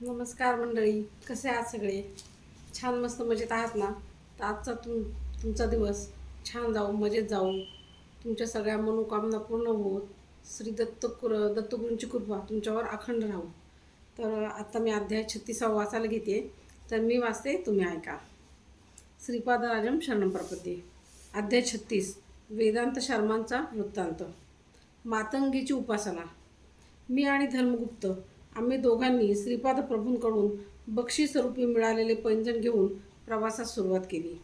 नमस्कार मंडळी कसे आहात सगळे? छान मस्त मजेत आहात ना? तर आजचा तुम तुमचा दिवस छान जाऊ मजेत जाऊ. तुमच्या सगळ्या मनोकामना पूर्ण होत श्री दत्त कुर दत्तगुरूंची कृपा तुमच्यावर अखंड राहू. तर आता मी अध्याय छत्तीसावा वाचायला घेते. तर मी वाचते तुम्ही ऐका. श्रीपादराजम शरणम प्रपती अध्याय छत्तीस वेदांत शर्मांचा वृत्तांत. मातंगीची उपासना. मी आणि धर्मगुप्त आम्ही दोघांनी श्रीपाद प्रभूंकडून बक्षीसरूपी मिळालेले पैंजण घेऊन प्रवासास सुरुवात केली.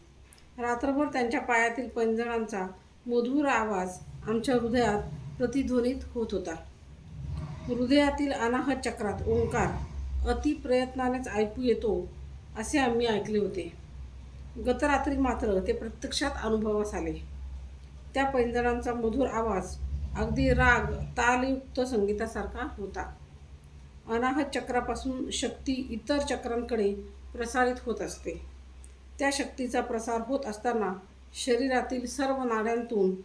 रात्रभर त्यांच्या पायातील पैंजणांचा मधुर आवाज आमच्या हृदयात प्रतिध्वनित होत होता. हृदयातील अनाहत चक्रात ओंकार अति प्रयत्नानेच ऐकू येतो असे आम्ही ऐकले होते. गतरात्री मात्र ते प्रत्यक्षात अनुभवास आले. त्या पैंजणांचा मधुर आवाज अगदी राग तालयुक्त संगीतासारखा होता. अनाहत चक्रापासून शक्ती इतर चक्रांकडे प्रसारित होत असते. त्या शक्तीचा प्रसार होत असताना शरीरातील सर्व नाड्यांतून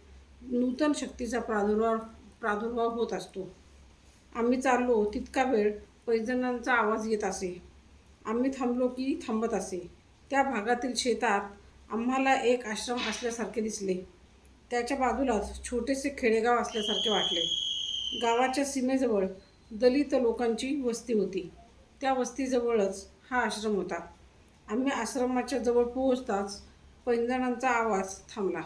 नूतन शक्तीचा प्रादुर्भाव प्रादुर्भाव होत असतो. आम्ही चाललो तितका वेळ पैजणांचा आवाज येत असे. आम्ही थांबलो की थांबत असे. त्या भागातील शेतात आम्हाला एक आश्रम असल्यासारखे दिसले. त्याच्या बाजूलाच छोटेसे खेडेगाव असल्यासारखे वाटले. गावाच्या सीमेजवळ दलित लोकांची वस्ती होती. त्या वस्तीजवळच हा आश्रम होता. आम्ही आश्रमाच्या जवळ पोहोचताच पैंजणांचा आवाज थांबला.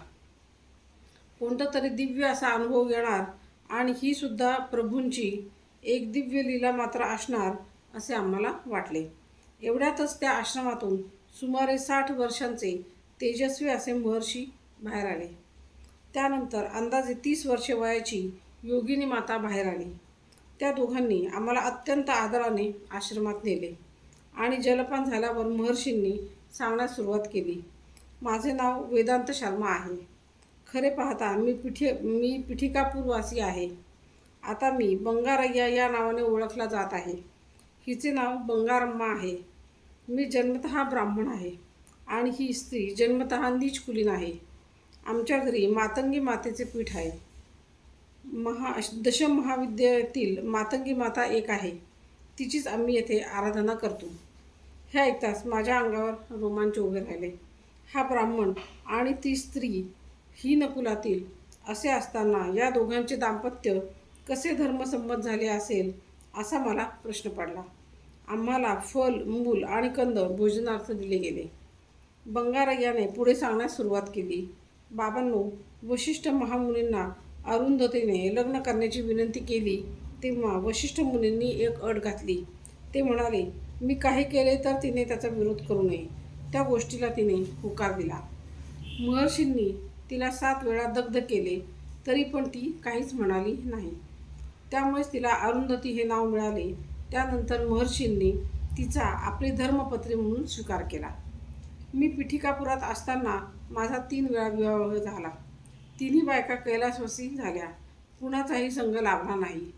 कोणता तरी दिव्य असा अनुभव येणार आणि ही सुद्धा प्रभूंची एक दिव्य लीला मात्र असणार असे आम्हाला वाटले. एवढ्यातच त्या आश्रमातून सुमारे साठ वर्षांचे तेजस्वी असे महर्षी बाहेर आले. त्यानंतर अंदाजे तीस वर्षे वयाची योगिनी माता बाहेर आली. त्या दोघांनी आम्हाला अत्यंत आदराने आश्रमात नेले आणि जलपान झाल्यावर महर्षींनी सांगण्यास सुरुवात केली. माझे नाव वेदांत शर्मा आहे. खरे पाहता मी पिठी मी पिठिकापूरवासी आहे. आता मी बंगारय्या या नावाने ओळखला जात आहे. हिचे नाव बंगारम्मा आहे. मी जन्मतः ब्राह्मण आहे आणि ही स्त्री जन्मतः नीच कुलीन आहे. आमच्या घरी मातंगी मातेचे पीठ आहे. महा दशम महाविद्यालयातील मातंगी माता एक आहे. तिचीच आम्ही येथे आराधना करतो. हे ऐकताच माझ्या अंगावर रोमांच उभे राहिले. हा ब्राह्मण आणि ती स्त्री ही नकुलातील असे असताना या दोघांचे दाम्पत्य कसे धर्मसंमत झाले असेल असा मला प्रश्न पडला. आम्हाला फल मूल आणि कंद भोजनार्थ दिले गेले. बंगारय्याने पुढे सांगण्यास सुरुवात केली. बाबांनो वशिष्ठ महामुनींना अरुंधतीने लग्न करण्याची विनंती केली तेव्हा वशिष्ठ मुनींनी एक अट घातली. ते म्हणाले मी काही केले तर तिने त्याचा विरोध करू नये. त्या गोष्टीला तिने होकार दिला. महर्षींनी तिला सात वेळा दग्ध केले तरी पण ती काहीच म्हणाली नाही. त्यामुळेच तिला अरुंधती हे नाव मिळाले. त्यानंतर महर्षींनी तिचा आपली धर्मपत्री म्हणून स्वीकार केला. मी पिठिकापुरात असताना माझा तीन वेळा विवाह झाला. तिन्ही बायका कैलासवासी झाल्या. कुणाचाही संघ लाभला नाही.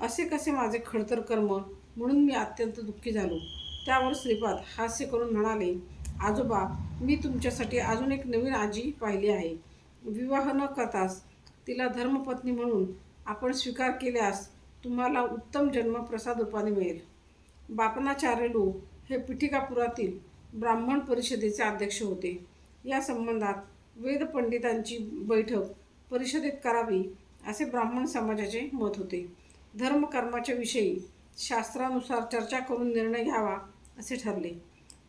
असे कसे माझे खडतर कर्म म्हणून मी अत्यंत दुःखी झालो. त्यावर श्रीपाद हास्य करून म्हणाले आजोबा मी तुमच्यासाठी अजून एक नवीन आजी पाहिली आहे. विवाह न करताच तिला धर्मपत्नी म्हणून आपण स्वीकार केल्यास तुम्हाला उत्तम जन्म प्रसाद रूपाने मिळेल. बापनाचार्यलू हे पिठिकापुरातील ब्राह्मण परिषदेचे अध्यक्ष होते. या संबंधात वेद पंडितांची बैठक परिषदेत करावी असे ब्राह्मण समाजाचे मत होते. धर्मकर्माच्या विषयी शास्त्रानुसार चर्चा करून निर्णय घ्यावा असे ठरले.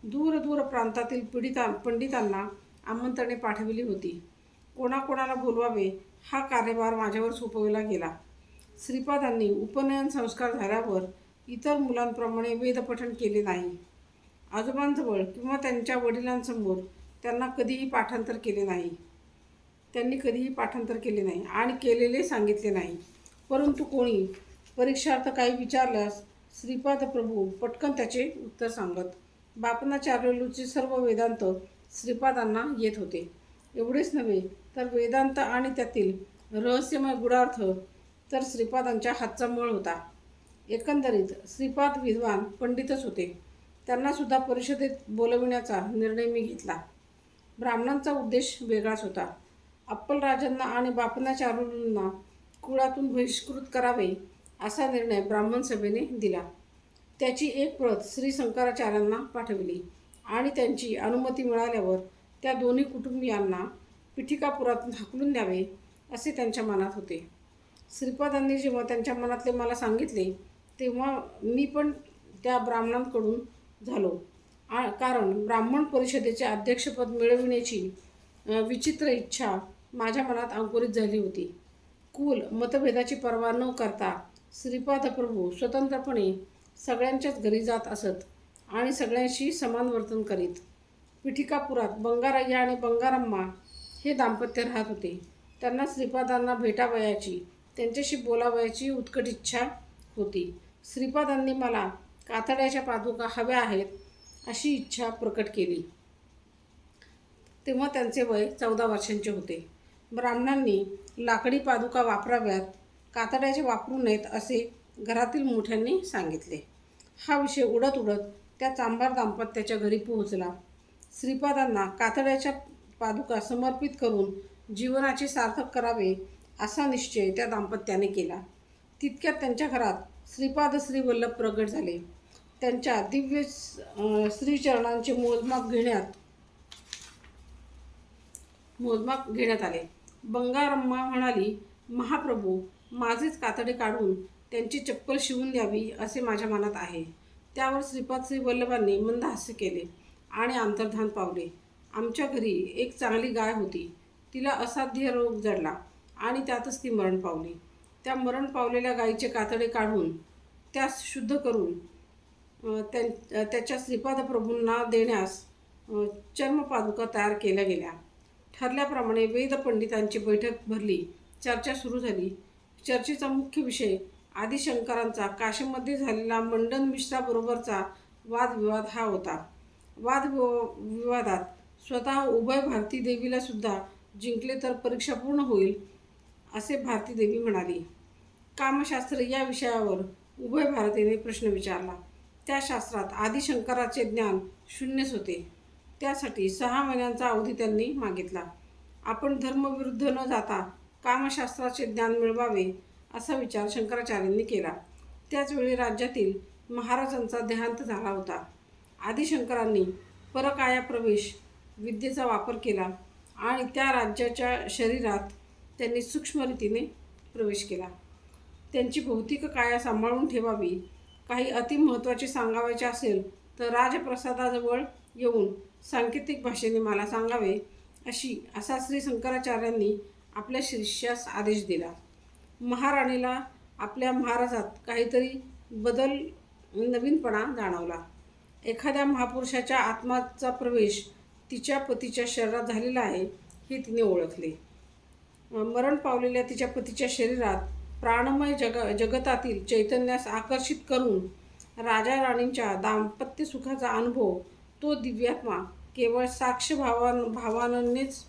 दूरदूर प्रांतातील पीडिता पंडितांना आमंत्रणे पाठविली होती. कोणाकोणाला बोलवावे हा कार्यभार माझ्यावर सोपविला गेला. श्रीपादांनी उपनयन संस्कार झाल्यावर इतर मुलांप्रमाणे वेदपठण केले नाही. आजोबांजवळ किंवा त्यांच्या वडिलांसमोर त्यांना कधीही पाठांतर केले नाही. त्यांनी कधीही पाठांतर केले नाही आणि केलेले सांगितले नाही. परंतु कोणी परीक्षार्थ काही विचारल्यास श्रीपाद प्रभू पटकन त्याचे उत्तर सांगत. बापनाचार्यलूचे सर्व वेदांत श्रीपादांना येत होते. एवढेच नव्हे तर वेदांत आणि त्यातील रहस्यमय गुणार्थ तर श्रीपादांच्या हातचा मळ होता. एकंदरीत श्रीपाद विद्वान पंडितच होते. त्यांनासुद्धा परिषदेत बोलविण्याचा निर्णय मी घेतला. ब्राह्मणांचा उद्देश वेगळाच होता. अप्पलराजांना आणि बापनाचार्यूंना कुळातून बहिष्कृत करावे असा निर्णय ब्राह्मण सभेने दिला. त्याची एक प्रत श्री शंकराचार्यांना पाठविली आणि त्यांची अनुमती मिळाल्यावर त्या दोन्ही कुटुंबियांना पिठिकापुरातून हाकलून द्यावे असे त्यांच्या मनात होते. श्रीपादांनी जेव्हा त्यांच्या मनातले मला सांगितले तेव्हा मी पण त्या ब्राह्मणांकडून झालो. कारण ब्राह्मण परिषदेचे अध्यक्षपद मिळविण्याची विचित्र इच्छा माझ्या मनात अंकुरित झाली होती. कुल मतभेदाची पर्वा न करता श्रीपाद प्रभू स्वतंत्रपणे सगळ्यांच्याच घरी जात असत आणि सगळ्यांशी समान वर्तन करीत. पिठिकापुरात बंगारय्या आणि बंगारम्मा हे दाम्पत्य राहत होते. त्यांना श्रीपादांना भेटावयाची त्यांच्याशी बोलावयाची उत्कट इच्छा होती. श्रीपादांनी मला कातड्याच्या पादुका हव्या आहेत अशी इच्छा प्रकट केली. तेव्हा त्यांचे वय चौदा वर्षांचे होते. ब्राह्मणांनी लाकडी पादुका वापराव्यात कातड्याचे वापरू नयेत असे घरातील मोठ्यांनी सांगितले. हा विषय उडत उडत त्या चांभार दाम्पत्याच्या घरी पोहोचला. श्रीपादांना कातड्याच्या पादुका समर्पित करून जीवनाचे सार्थक करावे असा निश्चय त्या दाम्पत्याने केला. तितक्यात त्यांच्या घरात श्रीपाद श्रीवल्लभ प्रगट झाले. त्यांच्या दिव्य श्रीचरणांचे मोजमाप घेण्यात मोजमाप घेण्यात आले. बंगारम्मा म्हणाली महाप्रभू माझेच कातडे काढून त्यांची चप्पल शिवून द्यावी असे माझ्या मनात आहे. त्यावर श्रीपाद श्री वल्लभांनी मंद हास्य केले आणि अंतर्धान पावले. आमच्या घरी एक चांगली गाय होती. तिला असाध्य रोग जडला आणि त्यातच ती मरण पावली. त्या मरण पावलेल्या गायीचे कातडे काढून त्यास शुद्ध करून त्यां त्याच्या श्रीपाद प्रभूंना देण्यास चर्मपादुका तयार केल्या गेल्या. ठरल्याप्रमाणे वेद पंडितांची बैठक भरली. चर्चा सुरू झाली. चर्चेचा मुख्य विषय आदिशंकरांचा काशीमध्ये झालेला मंडन मिश्राबरोबरचा वादविवाद हा होता. वादविवादात स्वतः उभय भारती देवीला सुद्धा जिंकले तर परीक्षा पूर्ण होईल असे भारती देवी म्हणाली. कामशास्त्र या विषयावर उभय भारतीने प्रश्न विचारला. त्या शास्त्रात आदिशंकराचे ज्ञान शून्यच होते. त्यासाठी सहा महिन्यांचा अवधी त्यांनी मागितला. आपण धर्मविरुद्ध न जाता कामशास्त्राचे ज्ञान मिळवावे असा विचार शंकराचार्यांनी केला. त्याचवेळी राज्यातील महाराजांचा देहांत झाला होता. आदिशंकरांनी परकाया प्रवेश विद्येचा वापर केला आणि त्या राज्याच्या शरीरात त्यांनी सूक्ष्मरीतीने प्रवेश केला. त्यांची भौतिक काया सांभाळून ठेवावी काही अतिमहत्त्वाचे सांगावायचे असेल तर राजप्रसादाजवळ येऊन सांकेतिक भाषेने मला सांगावे अशी असा श्री शंकराचार्यांनी आपल्या शिष्यास आदेश दिला. महाराणीला आपल्या महाराजात काहीतरी बदल नवीनपणा जाणवला. एखाद्या महापुरुषाच्या आत्माचा प्रवेश तिच्या पतीच्या शरीरात झालेला आहे हे तिने ओळखले. मरण पावलेल्या तिच्या पतीच्या शरीरात प्राणमय जग जगतातील चैतन्यास आकर्षित करून राजा राणींच्या दाम्पत्य सुखाचा अनुभव तो दिव्यात्मा केवळ साक्ष भावान भावानांनीच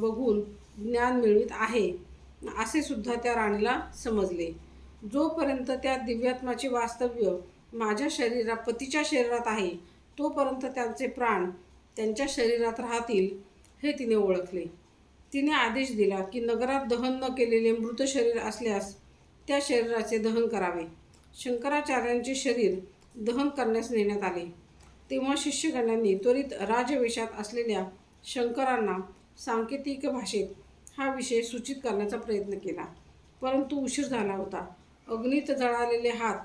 बघून ज्ञान मिळवित आहे असे सुद्धा त्या राणीला समजले. जोपर्यंत त्या दिव्यात्माचे वास्तव्य माझ्या शरीरा पतीच्या शरीरात आहे तोपर्यंत त्यांचे प्राण त्यांच्या शरीरात राहतील हे तिने ओळखले. तिने आदेश दिला की नगरात दहन न केलेले मृत शरीर असल्यास त्या शरीराचे दहन करावे. शंकराचार्यांचे शरीर दहन करण्यास नेण्यात आले. तेव्हा शिष्यगणांनी त्वरित राजवेशात असलेल्या शंकरांना सांकेतिक भाषेत हा विषय सूचित करण्याचा प्रयत्न केला. परंतु उशीर झाला होता. अग्नीत जळालेले हात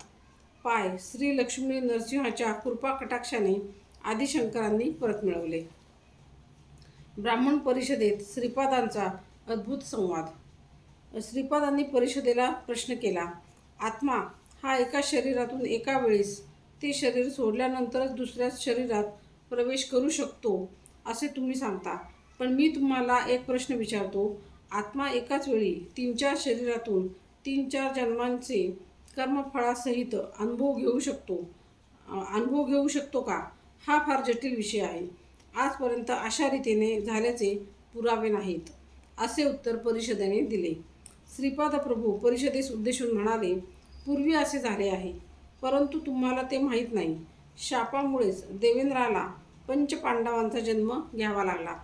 पाय श्री लक्ष्मी नरसिंहाच्या कृपा कटाक्षाने आदिशंकरांनी परत मिळवले. ब्राह्मण परिषदेत श्रीपादांचा अद्भुत संवाद. श्रीपादांनी परिषदेला प्रश्न केला आत्मा हा एका शरीरातून एका वेळेस ते शरीर सोडल्यानंतरच दुसऱ्या शरीरात प्रवेश करू शकतो असे तुम्ही सांगता. पण मी तुम्हाला एक प्रश्न विचारतो. आत्मा एकाच वेळी तीन चार शरीरातून तीन चार जन्मांचे कर्मफळासहित अनुभव घेऊ शकतो अनुभव घेऊ शकतो का? हा फार जटिल विषय आहे. आजपर्यंत अशा रीतीने झाल्याचे पुरावे नाहीत असे उत्तर परिषदेने दिले. श्रीपाद प्रभू परिषदेस उद्देशून म्हणाले पूर्वी असे झाले आहे परंतु तुम्हाला ते माहीत नाही. शापामुळेच देवेंद्राला पंचपांडवांचा जन्म घ्यावा लागला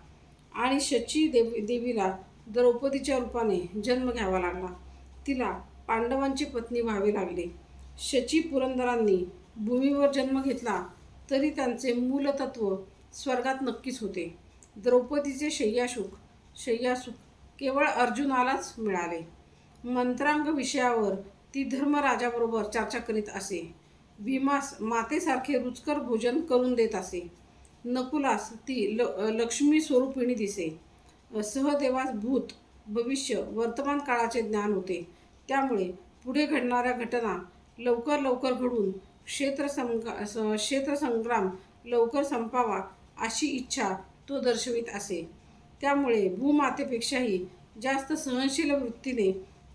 आणि शची देवी देवीला द्रौपदीच्या रूपाने जन्म घ्यावा लागला. तिला पांडवांची पत्नी व्हावे लागले. शची पुरंदरांनी भूमीवर जन्म घेतला तरी त्यांचे मूलतत्व स्वर्गात नक्कीच होते. द्रौपदीचे शय्यासुख शय्यासुख केवळ अर्जुनालाच मिळाले. मंत्रांग विषयावर ती धर्मराजाबरोबर चर्चा करीत असे. भीमास मातेसारखे रुचकर भोजन करून देत असे. नकुलास ती ल लक्ष्मी स्वरूपिणी दिसे. सहदेवास भूत भविष्य वर्तमान काळाचे ज्ञान होते. त्यामुळे पुढे घडणाऱ्या घटना लवकर लवकर घडून क्षेत्रसंग स- क्षेत्रसंग्राम लवकर संपावा अशी इच्छा तो दर्शवित असे. त्यामुळे भूमातेपेक्षाही जास्त सहनशील वृत्तीने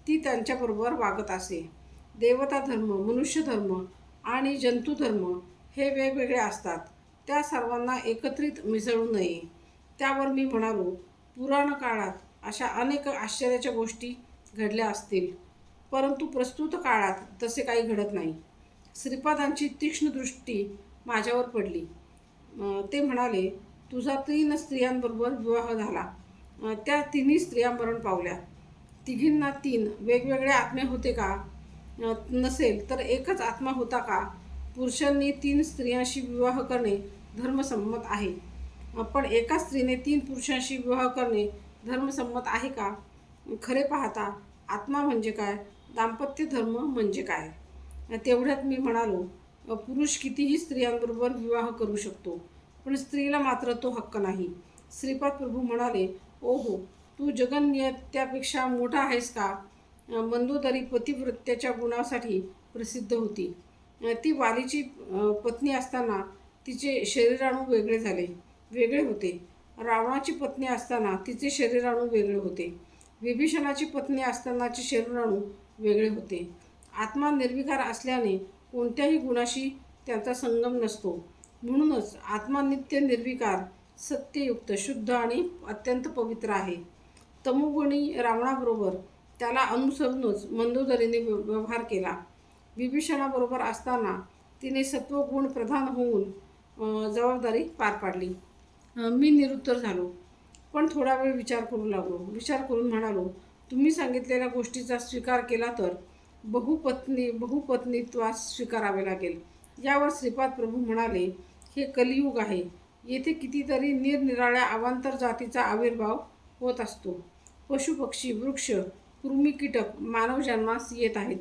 ती त्यांच्याबरोबर वागत असे. देवता धर्म मनुष्यधर्म आणि जंतुधर्म हे वेगवेगळे असतात. त्या सर्वांना एकत्रित मिसळू नये. त्यावर मी म्हणालो पुराण काळात अशा अनेक आश्चर्याच्या गोष्टी घडल्या असतील. परंतु प्रस्तुत काळात तसे काही घडत नाही. श्रीपादांची तीक्ष्ण दृष्टी माझ्यावर पडली. ते म्हणाले तुझा तीन स्त्रियांबरोबर विवाह झाला. त्या तिन्ही स्त्रिया मरण पावल्या. तिघींना तीन वेगवेगळे आत्मे होते का? नसेल तर एकच आत्मा होता का? पुरुषांनी तीन स्त्रियांशी विवाह करणे धर्मसंमत आहे. पण एका स्त्रीने तीन पुरुषांशी विवाह करणे धर्मसंमत आहे का? खरे पाहता आत्मा म्हणजे काय? दाम्पत्य धर्म म्हणजे काय? तेवढ्यात मी म्हणालो पुरुष कितीही स्त्रियांबरोबर विवाह करू शकतो पण स्त्रीला मात्र तो हक्क नाही. श्रीपाद प्रभू म्हणाले ओहो तू जगन्यत्यापेक्षा मोठा आहेस का? मंदोदरी पतिव्रत्याच्या गुणासाठी प्रसिद्ध होती. ती वालीची पत्नी असताना तिचे शरीराणू वेगळे झाले वेगळे होते. रावणाची पत्नी असताना तिचे शरीराणू वेगळे होते. विभीषणाची पत्नी असतानाचे शरीराणू वेगळे होते. आत्मा निर्विकार असल्याने कोणत्याही गुणाशी त्याचा संगम नसतो. म्हणूनच आत्मा नित्य निर्विकार सत्ययुक्त शुद्ध आणि अत्यंत पवित्र आहे. तमोगुणी रावणाबरोबर त्याला अनुसरूनच मंदोदरीने व्यवहार केला. विभीषणाबरोबर असताना तिने सत्वगुण प्रधान होऊन जबाबदारी पार पाडली. मी निरुत्तर झालो. पण थोडा वेळ विचार करू लागलो. विचार करून म्हणालो तुम्ही सांगितलेल्या गोष्टीचा स्वीकार केला तर बहुपत्नी बहुपत्नीत्वास स्वीकारावे लागेल. यावर श्रीपाद प्रभू म्हणाले हे कलियुग आहे. येथे कितीतरी निरनिराळ्या अवांतर जातीचा आविर्भाव होत असतो. पशुपक्षी वृक्ष कृमी कीटक मानव जन्मास येत आहेत.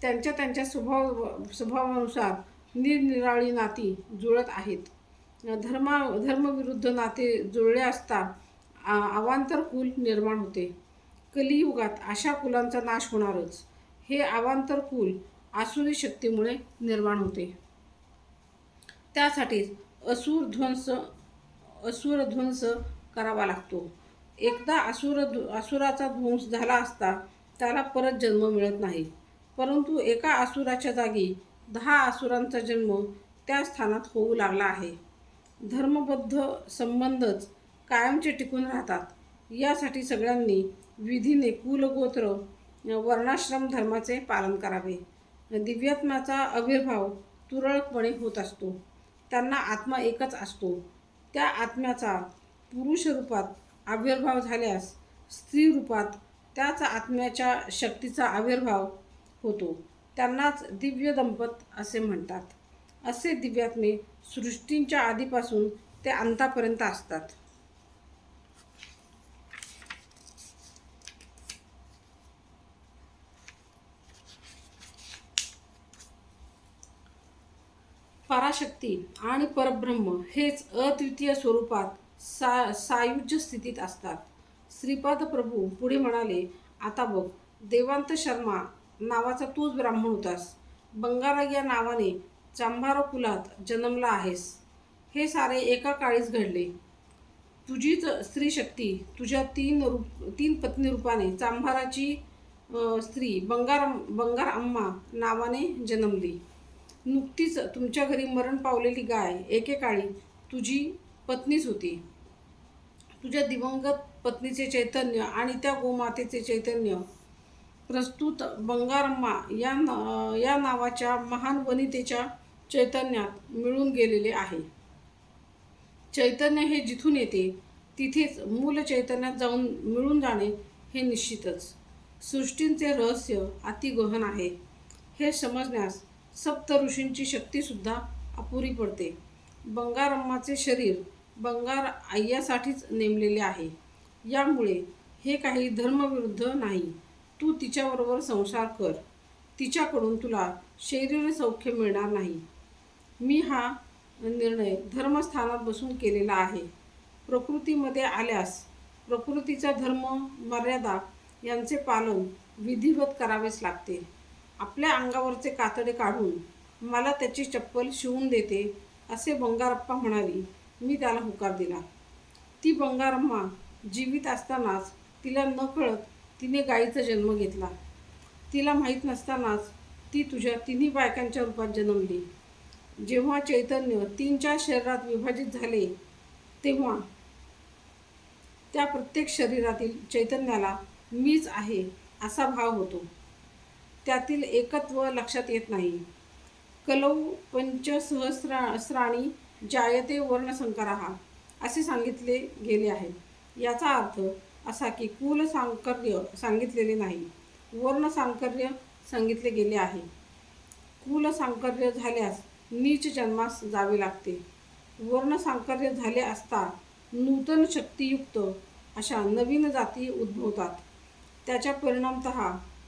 त्यांच्या त्यांच्या स्वभाव स्वभावानुसार निरनिराळी नाती जुळत आहेत. धर्मा धर्मविरुद्ध नाते जुळले असता अवांतर कुल निर्माण होते. कलियुगात अशा कुलांचा नाश होणारच. हे अवांतर कुल आसुरी शक्तीमुळे निर्माण होते. त्यासाठीच असुर ध्वंस असुर ध्वंस करावा लागतो. एकदा असुर असुराचा ध्वंस झाला असता त्याला परत जन्म मिळत नाही. परंतु एका असुराच्या जागी दहा असुरांचा जन्म त्या स्थानात होऊ लागला आहे. धर्मबद्ध संबंधच कायमचे टिकून राहतात. यासाठी सगळ्यांनी विधीने कुलगोत्र वर्णाश्रम धर्माचे पालन करावे. दिव्यात्माचा आविर्भाव तुरळकपणे होत असतो. त्यांना आत्मा एकच असतो. त्या आत्म्याचा पुरुष रूपात आविर्भाव झाल्यास स्त्री रूपात त्याच आत्म्याच्या शक्तीचा आविर्भाव होतो. त्यांनाच दिव्य दंपत असे म्हणतात. असे दिव्यात्मे सृष्टींच्या आधीपासून ते अंतापर्यंत असतात. पराशक्ती आणि परब्रह्म हेच अद्वितीय स्वरूपात सा सायुज्य स्थितीत असतात. श्रीपाद प्रभू पुढे म्हणाले आता बघ देवांत शर्मा नावाचा तूच ब्राह्मण होतास. बंगारा या नावाने चांभार कुलात जन्मला आहेस. हे सारे एका काळीच घडले. तुझीच स्त्री शक्ती तुझ्या तीन रूप तीन पत्नी रूपाने चांभाराची स्त्री बंगार बंगार अम्मा नावाने जन्मली. नुकतीच तुमच्या घरी मरण पावलेली गाय एकेकाळी तुझी पत्नीच होती. तुझ्या दिवंगत पत्नीचे चैतन्य आणि त्या गोमातेचे चैतन्य प्रस्तुत बंगारम्मा या ना या नावाच्या महान वनितेच्या चैतन्यात मिळून गेलेले आहे. चैतन्य हे जिथून येते तिथेच मूल चैतन्यात जाऊन मिळून जाणे हे निश्चितच. सृष्टींचे रहस्य अति गहन आहे. हे समजण्यास सप्त ऋषींची शक्तीसुद्धा अपुरी पडते. बंगारम्माचे शरीर बंगार आय्यासाठीच नेमलेले आहे. यामुळे हे काही धर्मविरुद्ध नाही. तू तिच्याबरोबर संसार कर. तिच्याकडून तुला शरीर सौख्य मिळणार नाही. मी हा निर्णय धर्मस्थानात बसून केलेला आहे. प्रकृतीमध्ये आल्यास प्रकृतीचा धर्म मर्यादा यांचे पालन विधिवत करावेच लागते. आपल्या अंगावरचे कातडे काढून मला त्याची चप्पल शिवून देते असे बंगारप्पा म्हणाली. मी त्याला होकार दिला. ती बंगारम्मा जीवित असतानाच तिला न कळत तिने गायीचा जन्म घेतला. तिला माहीत नसतानाच ती तुझ्या तिन्ही बायकांच्या रूपात जन्मली. जेव्हा चैतन्य तीन चार शरीरात विभाजित झाले तेव्हा त्या प्रत्येक शरीरातील चैतन्याला मीच आहे असा भाव होतो. त्यातील एकत्व लक्षात येत नाही. कलौ पंचसहस्राणी जायते वर्णसंकराहा असे सांगितले गेले आहे. याचा अर्थ असा की कुल सांकर्य सांगितलेले नाही वर्ण सांकर्य सांगितले गेले आहे. कुल सांकर्य झाल्यास नीच जन्मास जावे लागते. वर्ण सांकर्य झाले असता नूतन शक्तियुक्त अशा नवीन जाती उद्भवतात. त्याच्या परिणामत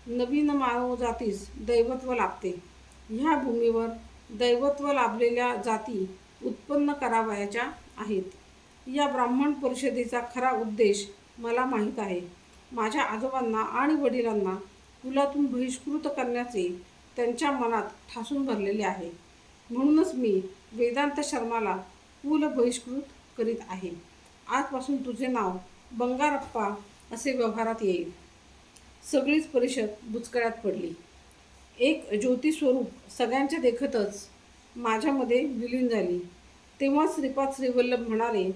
नवीन मानवजातीस दैवत्व लाभते. ह्या भूमीवर दैवत्व लाभलेल्या जाती उत्पन्न करावयाच्या आहेत. या ब्राह्मण परिषदेचा खरा उद्देश मला माहीत आहे. माझ्या आजोबांना आणि वडिलांना कुलातून बहिष्कृत करण्याचे त्यांच्या मनात ठासून भरलेले आहे. म्हणूनच मी वेदांत शर्माला कुल बहिष्कृत करीत आहे. आजपासून तुझे नाव बंगारप्पा असे व्यवहारात येईल. सगळीच परिषद बुचकळ्यात पडली. एक ज्योती स्वरूप सगळ्यांच्या देखतच माझ्यामध्ये विलीन झाली. तेव्हा श्रीपाद श्रीवल्लभ म्हणाले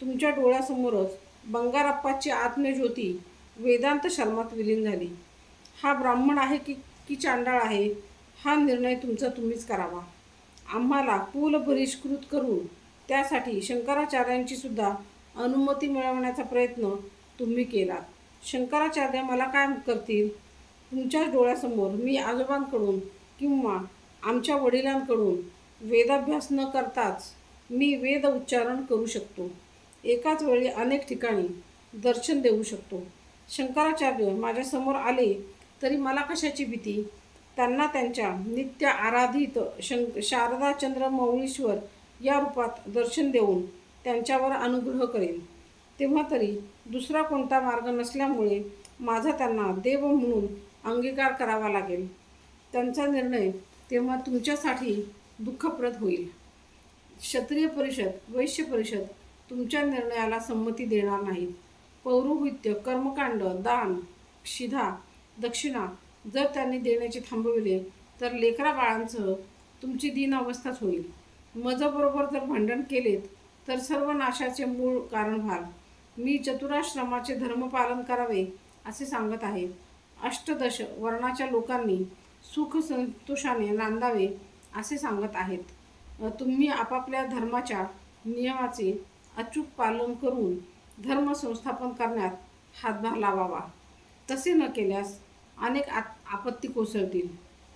तुमच्या डोळ्यासमोरच बंगारप्पाची आत्मज्योती वेदांत शर्मात विलीन झाली. हा ब्राह्मण आहे की की चांडाळ आहे हा निर्णय तुमचा तुम्हीच करावा. आम्हाला कुल बहिष्कृत करून त्यासाठी शंकराचार्यांची सुद्धा अनुमती मिळवण्याचा प्रयत्न तुम्ही केला शंकराचार्य मला काय करतील? तुमच्याच डोळ्यासमोर मी आजोबांकडून किंवा आमच्या वडिलांकडून वेदाभ्यास न करताच मी वेद उच्चारण करू शकतो. एकाच वेळी अनेक ठिकाणी दर्शन देऊ शकतो. शंकराचार्य माझ्यासमोर आले तरी मला कशाची भीती? त्यांना त्यांच्या नित्य आराधित शंक शारदाचंद्र मौळीश्वर या रूपात दर्शन देऊन त्यांच्यावर अनुग्रह करेन. तेव्हा तरी दुसरा कोणता मार्ग नसल्यामुळे माझा त्यांना देव म्हणून अंगीकार करावा लागेल. त्यांचा निर्णय तेव्हा तुमच्यासाठी दुःखप्रद होईल. क्षत्रिय परिषद वैश्य परिषद तुमच्या निर्णयाला संमती देणार नाहीत. पौरोहित्य कर्मकांड दान शिधा दक्षिणा जर त्यांनी देण्याचे थांबविले तर लेकरा बाळांसह तुमची दिन अवस्थाच होईल. मजबरोबर जर भांडण केलेत तर सर्व नाशाचे मूळ कारण व्हाल मी चतुराश्रमाचे धर्मपालन करावे असे सांगत आहे. अष्टदश वर्णाच्या लोकांनी सुख संतोषाने नांदावे असे सांगत आहेत. तुम्ही आपापल्या धर्माच्या नियमाचे अचूक पालन करून धर्म संस्थापन करण्यात हातभार लावावा. तसे न केल्यास अनेक आ आपत्ती कोसळतील.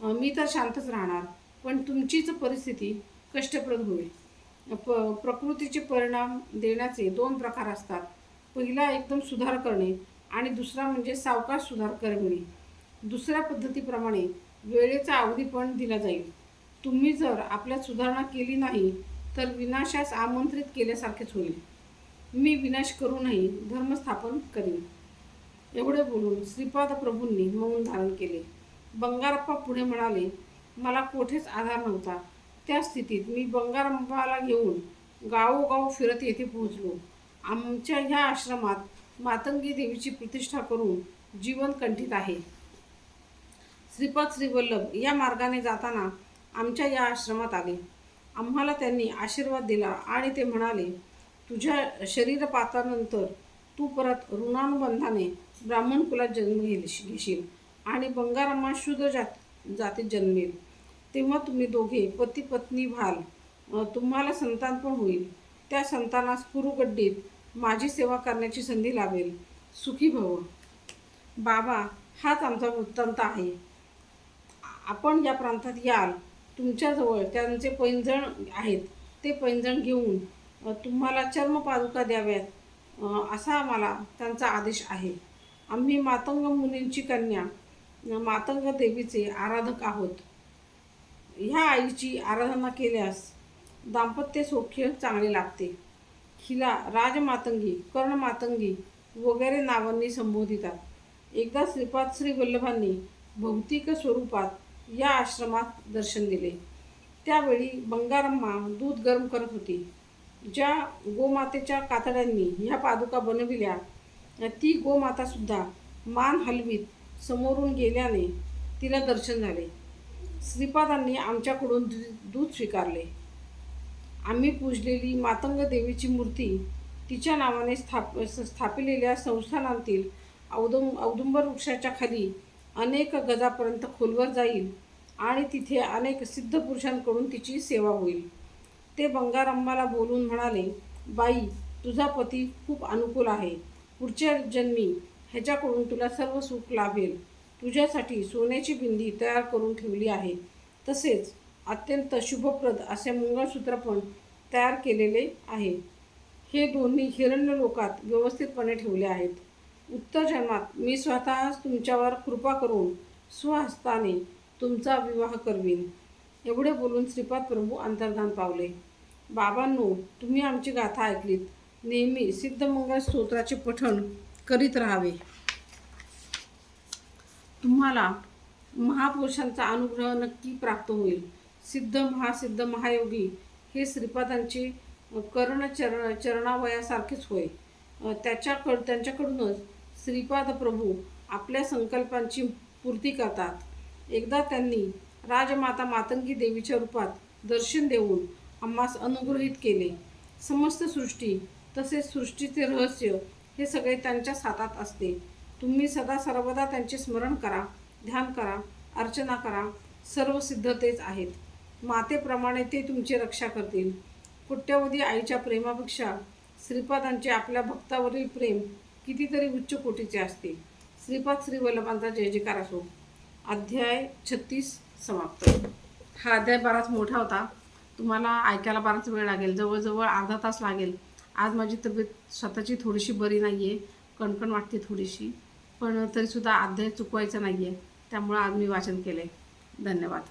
मी तर शांतच राहणार पण तुमचीच परिस्थिती कष्टप्रद होईल. प प्रकृतीचे परिणाम देण्याचे दोन प्रकार असतात. पहिला एकदम सुधार करणे आणि दुसरा म्हणजे सावकाश सुधार करणे. दुसऱ्या पद्धतीप्रमाणे वेळेचा अवधी पण दिला जाईल. तुम्ही जर आपल्यात सुधारणा केली नाही तर विनाशास आमंत्रित केल्यासारखेच होईल. मी विनाश करूनही धर्मस्थापन करीन. एवढे बोलून श्रीपाद प्रभूंनी मौन धारण केले. बंगारप्पा पुढे म्हणाले मला कोठेच आधार नव्हता. त्या स्थितीत मी बंगारप्पाला घेऊन गावोगाव फिरत येथे पोहोचलो. आमच्या ह्या आश्रमात मातंगी देवीची प्रतिष्ठा करून जीवन कंठित आहे. श्रीपाद श्रीवल्लभ या मार्गाने जाताना आमच्या या आश्रमात आले. आम्हाला त्यांनी आशीर्वाद दिला आणि ते म्हणाले तुझ्या शरीरपातानंतर तू परत ऋणानुबंधाने ब्राह्मण कुलात जन्म घेशील आणि बंगारामा शूद्र जात जातीत जन्मेल. तेव्हा तुम्ही दोघे पती पत्नी व्हाल. तुम्हाला संतान पण होईल. त्या संतानास कुरुगड्डीत माझी सेवा करण्याची संधी लाभेल सुखी भव. बाबा हाच आमचा वृत्तांत आहे. आपण या प्रांतात याल. तुमच्याजवळ त्यांचे पैंजण आहेत. ते पैंजण घेऊन तुम्हाला तुम्हाला चर्मपादुका द्याव्यात असा आम्हाला त्यांचा आदेश आहे. आम्ही मातंग मुनींची कन्या मातंग देवीचे आराधक आहोत. ह्या आईची आराधना केल्यास दाम्पत्य सौख्य चांगले लागते हिला राजमातंगी कर्णमातंगी वगैरे नावांनी संबोधितात. एकदा श्रीपाद श्री वल्लभांनी भौतिक स्वरूपात या आश्रमात दर्शन दिले. त्यावेळी बंगारम्मा दूध गरम करत होती. ज्या गोमातेच्या कातड्यांनी ह्या पादुका बनविल्या ती गोमातासुद्धा मान हलवीत समोरून गेल्याने तिला दर्शन झाले. श्रीपादांनी आमच्याकडून दूध स्वीकारले. आम्ही पूजलेली मातंग देवीची मूर्ती तिच्या नावाने स्थाप स्थापिलेल्या संस्थानांतील औदुं औदुंबर वृक्षाच्या खाली अनेक गजापर्यंत खोलवर जाईल आणि तिथे अनेक सिद्ध पुरुषांकडून तिची सेवा होईल. ते बंगारम्माला बोलून म्हणाले बाई तुझा पती खूप अनुकूल आहे. पुढच्या जन्मी ह्याच्याकडून तुला सर्व सुख लाभेल. तुझ्यासाठी सोन्याची बिंदी तयार करून ठेवली आहे. तसेच अत्यंत शुभप्रद असे मंगळसूत्र पण तयार केलेले आहे. हे दोन्ही हिरण्य लोकात व्यवस्थितपणे ठेवले आहेत. उत्तर जन्मात मी स्वतःच तुमच्यावर कृपा करून स्वहस्ताने तुमचा विवाह करवीन. एवढे बोलून श्रीपाद प्रभू अंतर्धान पावले. बाबांनो तुम्ही आमची गाथा ऐकलीत. नेहमी सिद्धमंगल स्तोत्राचे पठण करीत राहावे. तुम्हाला महापुरुषांचा अनुग्रह नक्की प्राप्त होईल. सिद्ध महासिद्ध महायोगी हे श्रीपादांचे कर्ण चरण चरणावयासारखेच होय. त्याच्याकड त्यांच्याकडूनच श्रीपाद प्रभू आपल्या संकल्पांची पूर्ती करतात. एकदा त्यांनी राजमाता मातंगी देवीच्या रूपात दर्शन देऊन आम्हास अनुग्रहित केले. समस्त सृष्टी तसेच सृष्टीचे रहस्य हे सगळे त्यांच्याच हातात असते. तुम्ही सदा सर्वदा त्यांचे स्मरण करा ध्यान करा अर्चना करा. सर्व सिद्धतेच आहेत. मातेप्रमाणे ते तुमची रक्षा करतील. कोट्यवधी आईच्या प्रेमापेक्षा श्रीपादांचे आपल्या भक्तावरील प्रेम कितीतरी उच्च कोटीचे असते. श्रीपाद श्री वल्लभांचा जय जयकार असो. अध्याय छत्तीस समाप्त. हा अध्याय बराच मोठा होता. तुम्हाला ऐकायला बराच वेळ लागेल. जवळजवळ अर्धा तास लागेल. आज माझी तब्येत स्वतःची थोडीशी बरी नाही आहे कणकण वाटते थोडीशी. पण तरीसुद्धा अध्याय चुकवायचा नाही आहे त्यामुळं आज मी वाचन केले धन्यवाद.